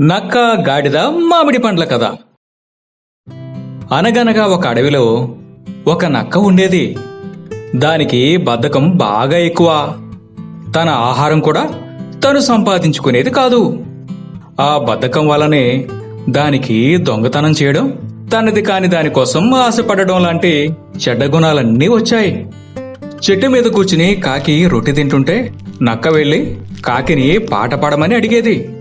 నక్క గాడిద మామిడి పండ్ల కథ. అనగనగా ఒక అడవిలో ఒక నక్క ఉండేది. దానికి బద్ధకం బాగా ఎక్కువ. తన ఆహారం కూడా తను సంపాదించుకునేది కాదు. ఆ బద్ధకం వల్లనే దానికి దొంగతనం చేయడం తనది కాని దానికోసం ఆశపడడం లాంటి చెడ్డ గుణాలన్నీ వచ్చాయి. చెట్టు మీద కూర్చుని కాకి రొట్టె తింటుంటే నక్క వెళ్ళి కాకిని పాట పాడమని అడిగేది.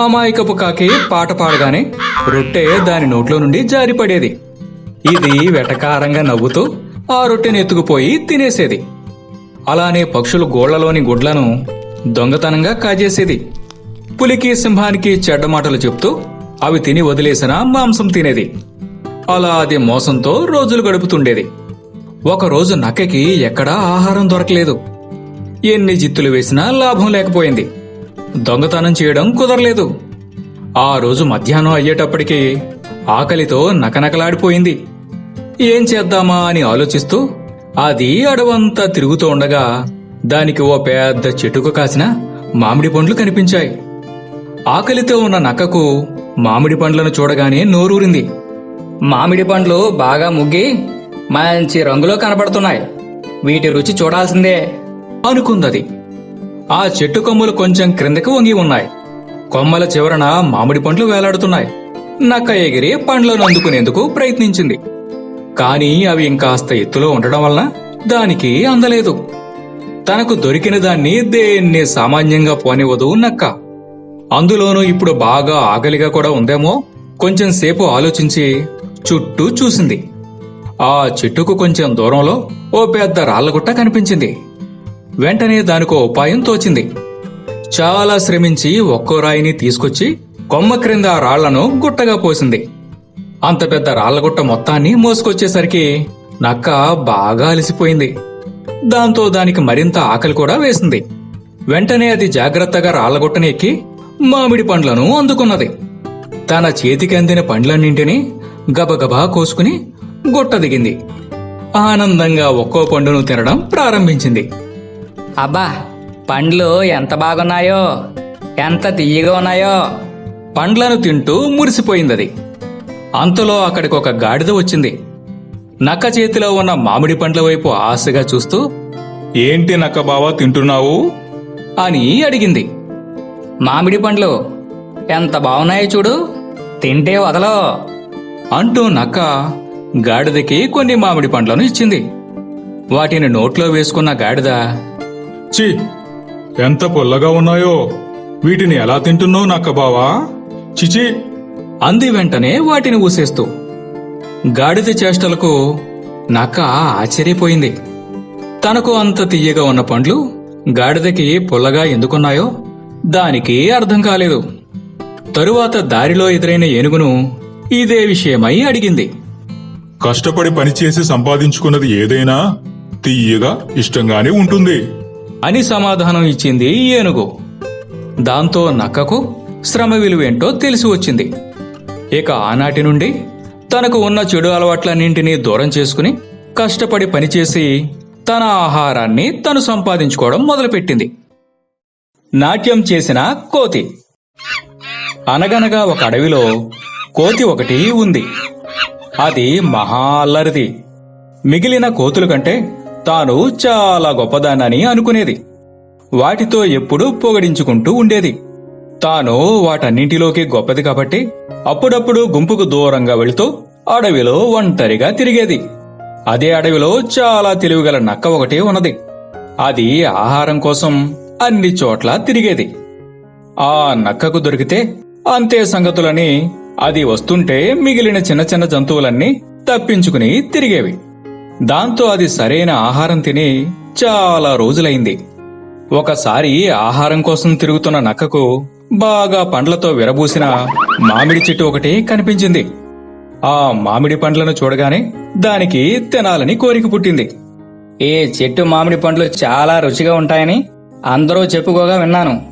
అమాయకపు కాకి పాట పాడగానే రొట్టె దాని నోట్లో నుండి జారిపడేది. ఇది వెటకారంగా నవ్వుతూ ఆ రొట్టెని ఎత్తుకుపోయి తినేసేది. అలానే పక్షులు గోళ్ళలోని గుడ్లను దొంగతనంగా కాజేసేది. పులికి సింహానికి చెడ్డ మాటలు చెప్తూ అవి తిని వదిలేసిన మాంసం తినేది. అలా అది మోసంతో రోజులు గడుపుతుండేది. ఒకరోజు నక్కకి ఎక్కడా ఆహారం దొరకలేదు. ఎన్ని జిత్తులు వేసినా లాభం లేకపోయింది. దొంగతనం చేయడం కుదరలేదు. ఆ రోజు మధ్యాహ్నం అయ్యేటప్పటికీ ఆకలితో నకనకలాడిపోయింది. ఏం చేద్దామా అని ఆలోచిస్తూ అది అడవంతా తిరుగుతూ ఉండగా దానికి ఓ పెద్ద చెట్టుకు కాసిన మామిడి పండ్లు కనిపించాయి. ఆకలితో ఉన్న నక్కకు మామిడి పండ్లను చూడగానే నోరూరింది. మామిడి పండ్లు బాగా ముగ్గి మంచి రంగులో కనబడుతున్నాయి వీటి రుచి చూడాల్సిందే అనుకుందది. ఆ చెట్టు కొమ్మలు కొంచెం క్రిందకి వంగి ఉన్నాయి. కొమ్మల చివరన మామిడి పండ్లు వేలాడుతున్నాయి. నక్క ఎగిరి పండ్లను అందుకునేందుకు ప్రయత్నించింది. కాని అవి ఇంకాస్త ఎత్తులో ఉండడం వలన దానికి అందలేదు. తనకు దొరికిన దాన్ని దేన్ని సామాన్యంగా పోనివ్వదు నక్క. అందులోనూ ఇప్పుడు బాగా ఆకలిగా కూడా ఉందేమో కొంచెం సేపు ఆలోచించి చుట్టూ చూసింది. ఆ చెట్టుకు కొంచెం దూరంలో ఓ పెద్ద రాళ్ళగుట్ట కనిపించింది. వెంటనే దానికో ఉపాయం తోచింది. చాలా శ్రమించి ఒక్కో రాయిని తీసుకొచ్చి కొమ్మ క్రింద రాళ్ళను గుట్టగా పోసింది. అంత పెద్ద రాళ్ళగుట్ట మొత్తాన్ని మోసుకొచ్చేసరికి నక్క బాగా అలసిపోయింది. దాంతో దానికి మరింత ఆకలి కూడా వేసింది. వెంటనే అది జాగ్రత్తగా రాళ్ళగుట్టని ఎక్కి మామిడి పండ్లను అందుకున్నది. తన చేతికి అందిన పండ్లన్నింటినీ గబగబా కోసుకుని గుట్ట దిగింది. ఆనందంగా ఒక్కో పండును తినడం ప్రారంభించింది. అబ్బా పండ్లు ఎంత బాగున్నాయో ఎంత తీయగా ఉన్నాయో. పండ్లను తింటూ మురిసిపోయిందది. అంతలో అక్కడికి ఒక గాడిద వచ్చింది. నక్క చేతిలో ఉన్న మామిడి పండ్ల వైపు ఆశగా చూస్తూ ఏంటి నక్క బావా తింటున్నావు? అని అడిగింది. మామిడి పండ్లు ఎంత బాగున్నాయో చూడు తింటే వదలో అంటూ నక్క గాడిదకి కొన్ని మామిడి పండ్లను ఇచ్చింది. వాటిని నోట్లో వేసుకున్న గాడిద చి ఎంత పొల్లగా ఉన్నాయో వీటిని ఎలా తింటున్నావు నక్క బావా చిచి అంది వెంటనే వాటిని ఊసేస్తూ. గాడిద చేష్టలకు నక్క ఆశ్చర్యపోయింది. తనకు అంత తీయగా ఉన్న పండ్లు గాడిదకి పుల్లగా ఎందుకున్నాయో దానికి అర్థం కాలేదు. తరువాత దారిలో ఎదురైన ఏనుగును ఇదే విషయమై అడిగింది. కష్టపడి పనిచేసి సంపాదించుకున్నది ఏదైనా తీయగా ఇష్టంగానే ఉంటుంది. అని సమాధానం ఇచ్చింది ఏనుగు. దాంతో నక్కకు శ్రమ విలువేంటో తెలిసి వచ్చింది. ఇక ఆనాటి నుండి తనకు ఉన్న చెడు అలవాట్లన్నింటినీ దూరం చేసుకుని కష్టపడి పనిచేసి తన ఆహారాన్ని తను సంపాదించుకోవడం మొదలుపెట్టింది. నాట్యం చేసిన కోతి. అనగనగా ఒక అడవిలో కోతి ఒకటి ఉంది. అది మహా అల్లరిది. మిగిలిన కోతుల కంటే తాను చాలా గొప్పదానని అనుకునేది. వాటితో ఎప్పుడూ పొగడించుకుంటూ ఉండేది. తాను వాటన్నింటిలోకి గొప్పది కాబట్టి అప్పుడప్పుడు గుంపుకు దూరంగా వెళుతూ అడవిలో ఒంటరిగా తిరిగేది. అదే అడవిలో చాలా తెలివిగల నక్క ఒకటి ఉన్నది. అది ఆహారం కోసం అన్ని చోట్ల తిరిగేది. ఆ నక్కకు దొరికితే అంతే సంగతులని అది వస్తుంటే మిగిలిన చిన్న చిన్న జంతువులన్నీ తప్పించుకుని తిరిగేవి. దాంతో అది సరైన ఆహారం తిని చాలా రోజులైంది. ఒకసారి ఆహారం కోసం తిరుగుతున్న నక్కకు బాగా పండ్లతో విరబూసిన మామిడి చెట్టు ఒకటి కనిపించింది. ఆ మామిడి పండ్లను చూడగానే దానికి తినాలని కోరిక పుట్టింది. ఈ చెట్టు మామిడి పండ్లు చాలా రుచిగా ఉంటాయని అందరూ చెప్పుకోగా విన్నాను.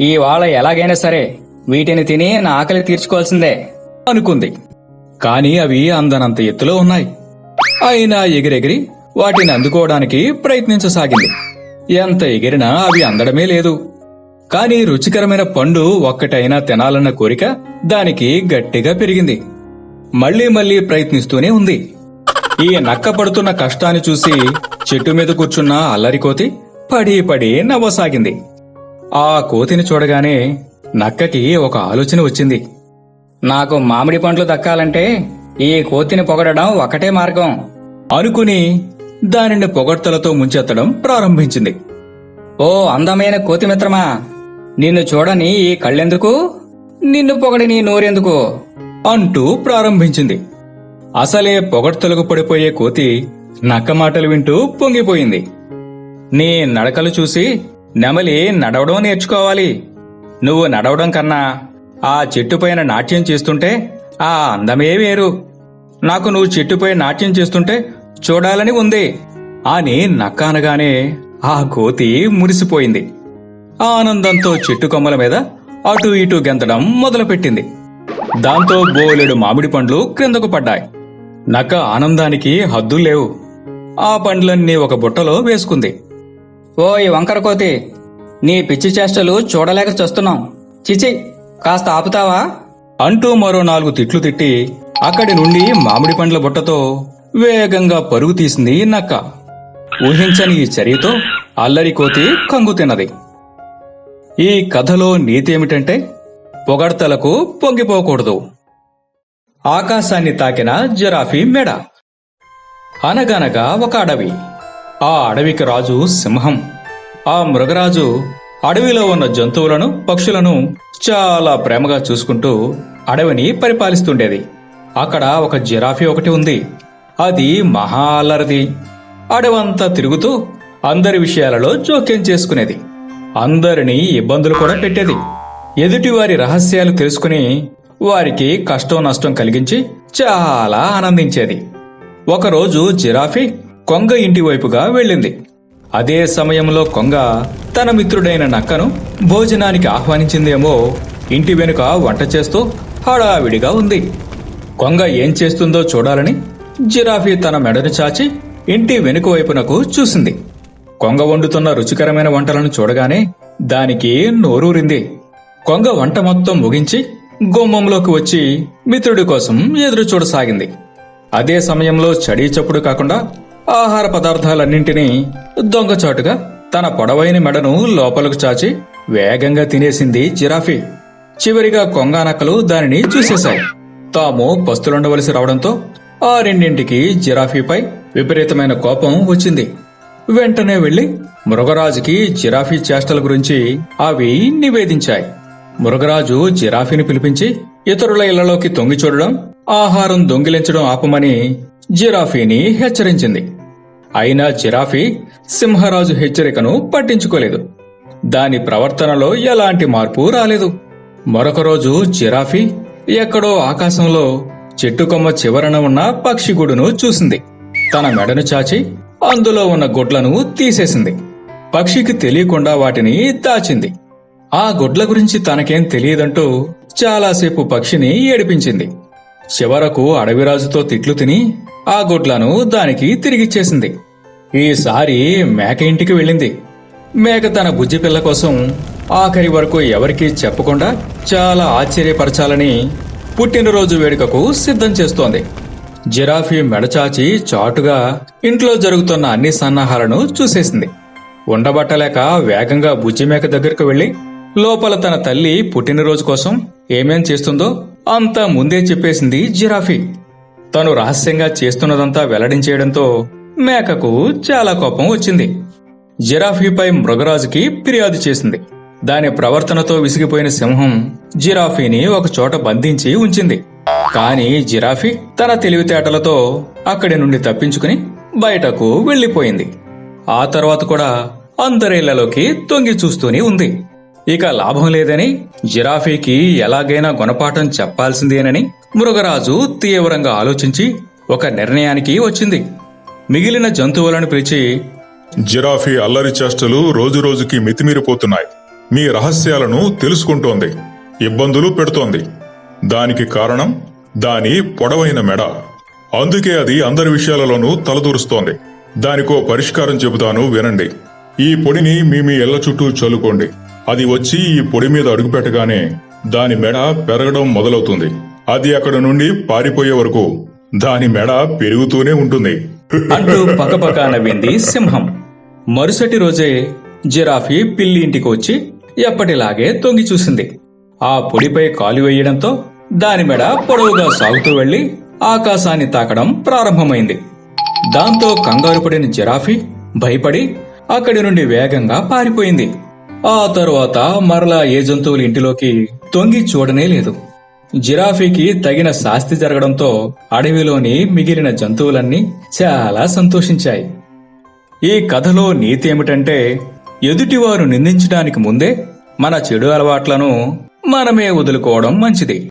ఈ వాళ్ళ ఎలాగైనా సరే వీటిని తిని నా ఆకలి తీర్చుకోవాల్సిందే. అనుకుంది. కాని అవి అందనంత ఎత్తులో ఉన్నాయి. అయినా ఎగిరెగిరి వాటిని అందుకోవడానికి ప్రయత్నించసాగింది. ఎంత ఎగిరినా అవి అందడమే లేదు. కాని రుచికరమైన పండు ఒక్కటైనా తినాలన్న కోరిక దానికి గట్టిగా పెరిగింది. మళ్ళీ మళ్ళీ ప్రయత్నిస్తూనే ఉంది. ఈ నక్క పడుతున్న కష్టాన్ని చూసి చెట్టు మీద కూర్చున్న అల్లరి కోతి పడి పడి నవ్వసాగింది. ఆ కోతిని చూడగానే నక్కకి ఒక ఆలోచన వచ్చింది. నాకు మామిడి పండ్లు దక్కాలంటే ఈ కోతిని పొగడడం ఒకటే మార్గం. అనుకుని దానిని పొగడ్తలతో ముంచెత్తడం ప్రారంభించింది. ఓ అందమైన కోతి మిత్రమా నిన్ను చూడని ఈ కళ్ళెందుకు? నిన్ను పొగడని నోరెందుకు? అంటూ ప్రారంభించింది. అసలే పొగడ్తలకు పడిపోయే కోతి నక్క మాటలు వింటూ పొంగిపోయింది. నీ నడకలు చూసి నెమలి నడవడం నేర్చుకోవాలి. నువ్వు నడవడం కన్నా ఆ చెట్టుపైన నాట్యం చేస్తుంటే ఆ అందమే వేరు. నాకు నువ్వు చెట్టుపై నాట్యం చేస్తుంటే చూడాలని ఉంది. అని నక్క అనగానే ఆ కోతి మురిసిపోయింది. ఆనందంతో చెట్టు కొమ్మల మీద అటు ఇటు గెంతడం మొదలుపెట్టింది. దాంతో బోలెడు మామిడి పండ్లు క్రిందకు పడ్డాయి. నక్క ఆనందానికి హద్దులు లేవు. ఆ పండ్లన్నీ ఒక బుట్టలో వేసుకుంది. ఓయ్ వంకర కోతి నీ పిచ్చి చేష్టలు చూడలేక చస్తున్నాం. చిచి కాస్త ఆపుతావా? అంటూ మరో నాలుగు తిట్లు తిట్టి అక్కడి నుండి మామిడి పండ్ల బుట్టతో వేగంగా పరుగు తీసింది నక్క. ఊహించని ఈ చర్యతో అల్లరి కోతి కంగు తిన్నది. ఈ కథలో నీతి ఏమిటంటే పొగడ్తలకు పొంగిపోకూడదు. ఆకాశాన్ని తాకిన జిరాఫీ మెడ. అనగనగా ఒక అడవి. ఆ అడవికి రాజు సింహం. ఆ మృగరాజు అడవిలో ఉన్న జంతువులను పక్షులను చాలా ప్రేమగా చూసుకుంటూ అడవిని పరిపాలిస్తుండేది. అక్కడ ఒక జిరాఫీ ఒకటి ఉంది. అది మహా అల్లరిది అడవంతా తిరుగుతూ అందరి విషయాలలో జోక్యం చేసుకునేది. అందరినీ ఇబ్బందులు కూడా పెట్టేది. ఎదుటివారి రహస్యాలు తెలుసుకుని వారికి కష్టం నష్టం కలిగించి చాలా ఆనందించేది. ఒకరోజు జిరాఫీ కొంగ ఇంటి వైపుగా వెళ్ళింది. అదే సమయంలో కొంగ తన మిత్రుడైన నక్కను భోజనానికి ఆహ్వానించిందేమో ఇంటి వెనుక వంట చేస్తూ హడావిడిగా ఉంది. కొంగ ఏం చేస్తుందో చూడాలని జిరాఫీ తన మెడను చాచి ఇంటి వెనుక వైపునకు చూసింది. కొంగ వండుతున్న రుచికరమైన వంటలను చూడగానే దానికి నోరూరింది. కొంగ వంట మొత్తం ముగించి గుమ్మంలోకి వచ్చి మిత్రుడి కోసం ఎదురు చూడసాగింది. అదే సమయంలో చడీ చప్పుడు కాకుండా ఆహార పదార్థాలన్నింటినీ దొంగచాటుగా తన పొడవైన మెడను లోపలకు చాచి వేగంగా తినేసింది జిరాఫీ. చివరిగా కొంగానక్కలు దానిని చూసేశాయి. తాము పస్తులుండవలసి రావడంతో ఆ రెండింటికి జిరాఫీపై విపరీతమైన కోపం వచ్చింది. వెంటనే వెళ్ళి మృగరాజుకి జిరాఫీ చేష్టల గురించి అవి నివేదించాయి. మృగరాజు జిరాఫీని పిలిపించి ఇతరుల ఇళ్ళలోకి తొంగి చూడడం ఆహారం దొంగిలించడం ఆపమని జిరాఫీని హెచ్చరించింది. అయినా జిరాఫీ సింహరాజు హెచ్చరికను పట్టించుకోలేదు. దాని ప్రవర్తనలో ఎలాంటి మార్పు రాలేదు. మరొక రోజు జిరాఫీ ఎక్కడో ఆకాశంలో చెట్టు కొమ్మ చివరన ఉన్న పక్షిగూడును చూసింది. తన మెడను చాచి అందులో ఉన్న గుడ్లను తీసేసింది. పక్షికి తెలియకుండా వాటిని దాచింది. ఆ గుడ్ల గురించి తనకేం తెలియదంటూ చాలాసేపు పక్షిని ఏడిపించింది. చివరకు అడవిరాజుతో తిట్లు తిని ఆ గుడ్లను దానికి తిరిగిచ్చేసింది. ఈసారి మేక ఇంటికి వెళ్ళింది. మేక తన బుజ్జి పిల్ల కోసం ఆఖరి వరకు ఎవరికీ చెప్పకుండా చాలా ఆశ్చర్యపరచాలని పుట్టినరోజు వేడుకకు సిద్ధం చేస్తోంది. జిరాఫీ మెడచాచి చాటుగా ఇంట్లో జరుగుతున్న అన్ని సన్నాహాలను చూసేసింది. ఉండబట్టలేక వేగంగా బుజ్జి మేక దగ్గరకు వెళ్ళి లోపల తన తల్లి పుట్టినరోజు కోసం ఏమేం చేస్తుందో అంతా ముందే చెప్పేసింది జిరాఫీ. తను రహస్యంగా చేస్తున్నదంతా వెల్లడించేయడంతో మేకకు చాలా కోపం వచ్చింది. జిరాఫీపై మృగరాజుకి ఫిర్యాదు చేసింది. దాని ప్రవర్తనతో విసిగిపోయిన సింహం జిరాఫీని ఒకచోట బంధించి ఉంచింది. కాని జిరాఫీ తన తెలివితేటలతో అక్కడి నుండి తప్పించుకుని బయటకు వెళ్ళిపోయింది ఆ తర్వాత కూడా అందరిళ్ళలోకి తొంగి చూస్తూనే ఉంది. ఇక లాభం లేదని జిరాఫీకి ఎలాగైనా గుణపాఠం చెప్పాల్సిందేనని మృగరాజు తీవ్రంగా ఆలోచించి ఒక నిర్ణయానికి వచ్చింది. మిగిలిన జంతువులను పిలిచి జిరాఫీ అల్లరి చేష్టలు రోజురోజుకి మితిమీరిపోతున్నాయి. మీ రహస్యాలను తెలుసుకుంటోంది ఇబ్బందులు పెడుతోంది. దానికి కారణం దాని పొడవైన మెడ. అందుకే అది అందరి విషయాలలోనూ తలదూరుస్తోంది. దానికో పరిష్కారం చెబుతాను వినండి. ఈ పొడిని మీ మీ ఇళ్ళ చుట్టూ చల్లుకోండి. అది వచ్చి ఈ పొడి మీద అడుగుపెట్టగానే దాని మెడ పెరగడం మొదలవుతుంది. అది అక్కడ నుండి పారిపోయే వరకు దాని మెడ పెరుగుతూనే ఉంటుంది. అంటూ పక్కపక్క నవ్వింది సింహం. మరుసటి రోజే జిరాఫీ పిల్లి ఇంటికి వచ్చి ఎప్పటిలాగే తొంగి చూసింది. ఆ పొడిపై కాలు వేయడంతో దాని మెడ పొడవుగా సాగుతూ వెళ్ళి ఆకాశాన్ని తాకడం ప్రారంభమైంది. దాంతో కంగారు పడిన జిరాఫీ భయపడి అక్కడి నుండి వేగంగా పారిపోయింది. ఆ తరువాత మరలా ఏ జంతువుల ఇంటిలోకి తొంగి చూడనే లేదు. జిరాఫీకి తగిన శాస్తి జరగడంతో అడవిలోని మిగిలిన జంతువులన్నీ చాలా సంతోషించాయి. ఈ కథలో నీతి ఏమిటంటే ఎదుటివారు నిందించడానికి ముందే మన చెడు అలవాట్లను మనమే వదులుకోవడం మంచిది.